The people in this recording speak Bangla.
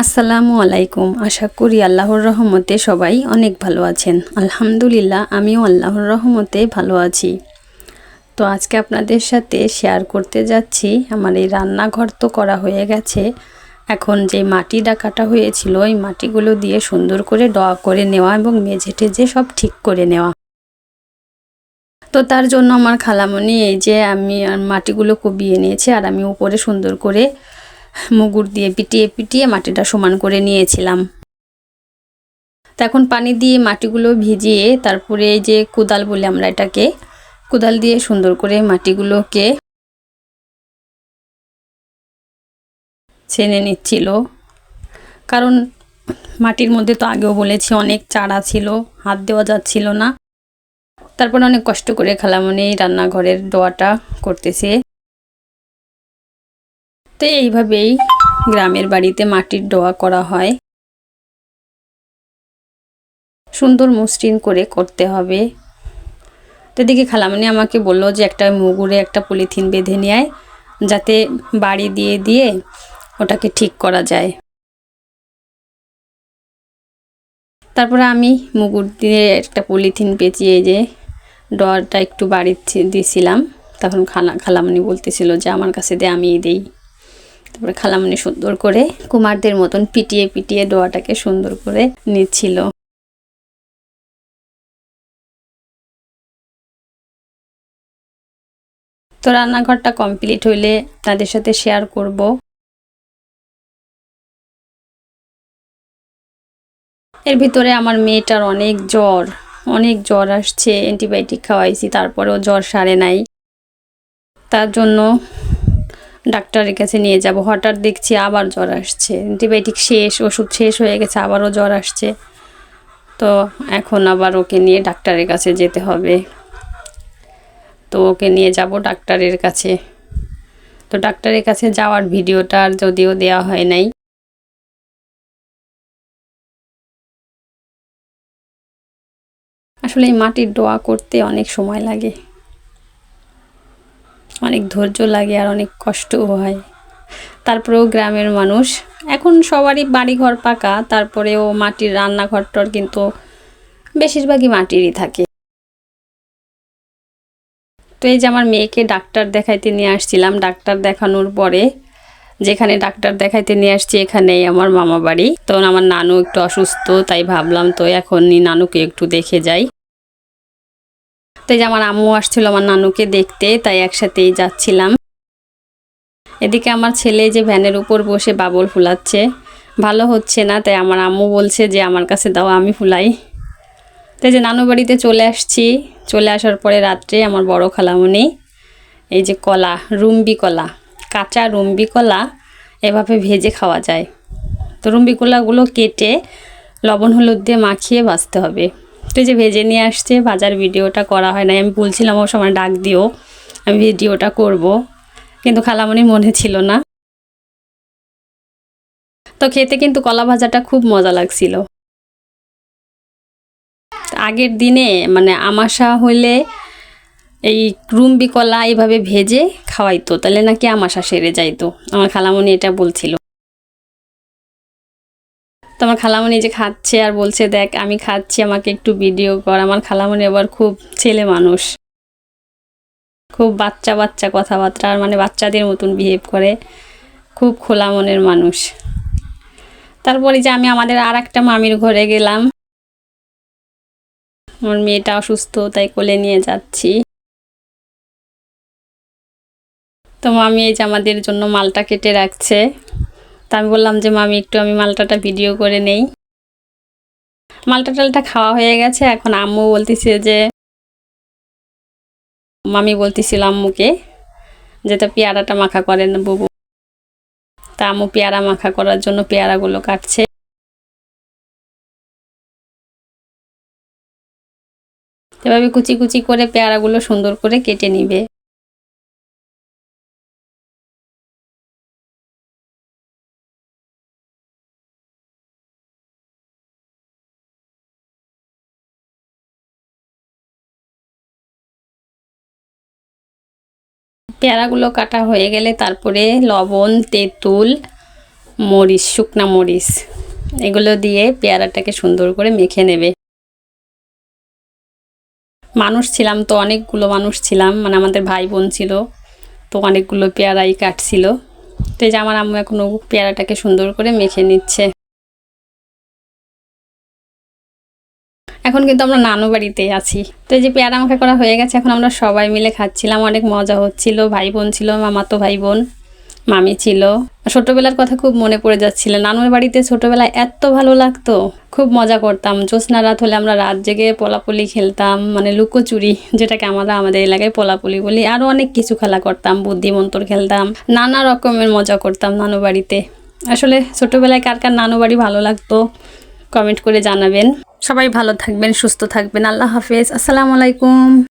আসসালামু আলাইকুম। আশা করি আল্লাহর রহমতে সবাই অনেক ভালো আছেন। আলহামদুলিল্লাহ, আমিও আল্লাহর রহমতে ভালো আছি। তো আজকে আপনাদের সাথে শেয়ার করতে যাচ্ছি। আমার এই রান্নাঘর তো করা হয়ে গেছে। এখন যে মাটিটা কাটা হয়েছিল ওই মাটিগুলো দিয়ে সুন্দর করে ডয়া করে নেওয়া এবং মেঝে টেঝে সব ঠিক করে নেওয়া। তো তার জন্য আমার খালামণি এই যে আমি মাটিগুলো কুবিয়ে নিয়েছি আর আমি উপরে সুন্দর করে মুগুর দিয়ে পিটিয়ে পিটিয়ে মাটিটা সমান করে নিয়েছিলাম। এখন পানি দিয়ে মাটিগুলো ভিজিয়ে তারপরে এই যে কোদাল বলে আমরা এটাকে, কোদাল দিয়ে সুন্দর করে মাটিগুলোকে ছেনে নিচ্ছিল। কারণ মাটির মধ্যে তো আগেও বলেছি অনেক চারা ছিল, হাত দেওয়া যাচ্ছিল না। তারপর অনেক কষ্ট করে খালামনি রান্নাঘরের দোয়াটা করতেছে। তো এইভাবেই গ্রামের বাড়িতে মাটির ডোয়া করা হয়। সুন্দর মসৃণ করে করতে হবে। তো দেখি খালামনি আমাকে বলল যে একটা মুগুরে একটা পলিথিন বেঁধে নেয় যাতে বাড়ি দিয়ে দিয়ে ওটাকে ঠিক করা যায়। তারপরে আমি মুগুর দিয়ে একটা পলিথিন পেঁচিয়ে যে ডোয়ারটা একটু বাড়ি দিয়েছিলাম তখন খালা খালামনি বলতেছিল যে আমার কাছে দিয়ে আমি দিই। তারপরে খালামনি সুন্দর করে কুমারদের মতন পিটিয়ে পিটিয়ে ডোয়াটাকে সুন্দর করে নিচ্ছিল। তো রান্নাঘরটা কমপ্লিট হইলে তাদের সাথে শেয়ার করব। এর ভিতরে আমার মেয়েটার অনেক জ্বর অনেক জ্বর আসছে অ্যান্টিবায়োটিক খাওয়াইছি, তারপরেও জ্বর সারে নাই। তার জন্য ডাক্তারের কাছে নিয়ে যাব। হঠাৎ দেখছি আবার জ্বর আসছে। অ্যান্টিবায়োটিক শেষ, ওষুধ শেষ হয়ে গেছে, আবারও জ্বর আসছে। তো এখন আবার ওকে নিয়ে ডাক্তারের কাছে যেতে হবে। তো ওকে নিয়ে যাব ডাক্তারের কাছে। তো ডাক্তারের কাছে যাওয়ার ভিডিওটা আর যদিও দেওয়া হয় নাই। আসলে এই মাটির ডোয়া করতে অনেক সময় লাগে। অনেক ধৈর্য লাগে আর অনেক কষ্টও হয়। তারপরেও গ্রামের মানুষ, এখন সবারই বাড়িঘর পাকা, তারপরেও মাটির রান্নাঘরটার কিন্তু বেশিরভাগই মাটিরই থাকে। তো এই যে আমার মেয়েকে ডাক্তার দেখাইতে নিয়ে আসছিলাম, ডাক্তার দেখানোর পরে যেখানে ডাক্তার দেখাইতে নিয়ে আসছি এখানেই আমার মামা বাড়ি তো আমার নানু একটু অসুস্থ, তাই ভাবলাম তো এখনই নানুকে একটু দেখে যাই। তো যে আমার আম্মু আসছিল আমার নানুকে দেখতে, তাই একসাথেই যাচ্ছিলাম। এদিকে আমার ছেলে যে ভ্যানের উপর বসে বাবল ফুলাচ্ছে, ভালো হচ্ছে না, তাই আমার আম্মু বলছে যে, আমার কাছে দাও, আমি ফুলাই। তাই যে নানু বাড়িতে চলে আসছি। চলে আসার পরে রাত্রে আমার বড় খালামুনি, এই যে কলা, রুম্বি কলা, কাঁচা রুম্বি কলা এভাবে ভেজে খাওয়া যায়। তো রুম্বি কলাগুলো কেটে লবণ হলুদ দিয়ে মাখিয়ে বাঁচতে হবে। তো যে ভেজে নিয়ে আসছে, বাজার ভিডিওটা করা হয় না আমি বলছিলাম, ও সময় ডাক দিও, আমি ভিডিওটা করব। কিন্তু খালামণির মনে ছিল না। তো খেতে কিন্তু কলা ভাজাটা খুব মজা লাগছিল। আগের দিনে মানে আমাশা হলে এই রুম্বি কলা এইভাবে ভেজে খাওয়াইতো, তাহলে নাকি আমাশা সেরে যাইতো। আমার খালামণি এটা বলছিল। তো আমার খালামণি যে খাচ্ছে আর বলছে, দেখ, আমি খাচ্ছি, আমাকে একটু ভিডিও কর। আমার খালামণি আবার খুব ছেলে মানুষ। খুব বাচ্চা বাচ্চা কথাবার্তা, আর মানে বাচ্চাদের মতন বিহেভ করে। খুব খোলা মনের মানুষ। তারপরে যে আমি আমাদের আর একটা মামির ঘরে গেলাম। আমার মেয়েটা অসুস্থ, তাই কোলে নিয়ে যাচ্ছি। তো মামি এই যে আমাদের জন্য মালটা কেটে রাখছে। তা আমি বললাম যে, মামি, একটু আমি মালটাটা ভিডিও করে নেই। মালটা টালটা খাওয়া হয়ে গেছে। এখন আম্মু বলতেছে যে, মামি বলতেছিল আম্মুকে যে, তো পেয়ারাটা মাখা করেন বুবু। তা আম্মু পেয়ারা মাখা করার জন্য পেয়ারাগুলো কাটছে। এভাবে কুচি কুচি করে পেয়ারাগুলো সুন্দর করে কেটে নিবে। পেয়ারাগুলো কাটা হয়ে গেলে তারপরে লবণ, তেঁতুল, মরিচ, শুকনা মরিচ, এগুলো দিয়ে পেয়ারাটাকে সুন্দর করে মেখে নেবে। মানুষ ছিলাম তো, অনেকগুলো মানুষ ছিলাম মানে আমাদের ভাই বোন ছিল, তো অনেকগুলো পেয়ারাই কাটছিল। তো এই যে আমার আম্মু এখন ও পেয়ারাটাকে সুন্দর করে মেখে নিচ্ছে। এখন কিন্তু আমরা নানু বাড়িতে আছি। তো এই যে পেয়ারা মাখা করা হয়ে গেছে, এখন আমরা সবাই মিলে খাচ্ছিলাম, অনেক মজা হচ্ছিল ভাই বোন ছিল মামাতো ভাই বোন মামি ছিল। ছোটবেলার কথা খুব মনে পড়ে যাচ্ছিল, নানুর বাড়িতে ছোটবেলায় এত ভালো লাগতো, খুব মজা করতাম। জ্যোৎস্না রাত হলে আমরা রাত জেগে পলাপলি খেলতাম মানে লুকোচুরি, যেটাকে আমরা আমাদের এলাকায় পলাপলি বলি আরও অনেক কিছু খেলা করতাম, বুদ্ধিমন্তর খেলতাম, নানা রকমের মজা করতাম নানু বাড়িতে। আসলে ছোটবেলায় কার কার নানু বাড়ি ভালো লাগতো কমেন্ট করে জানাবেন। সবাই ভালো থাকবেন সুস্থ থাকবেন। আল্লাহ হাফেজ। আসসালামু আলাইকুম।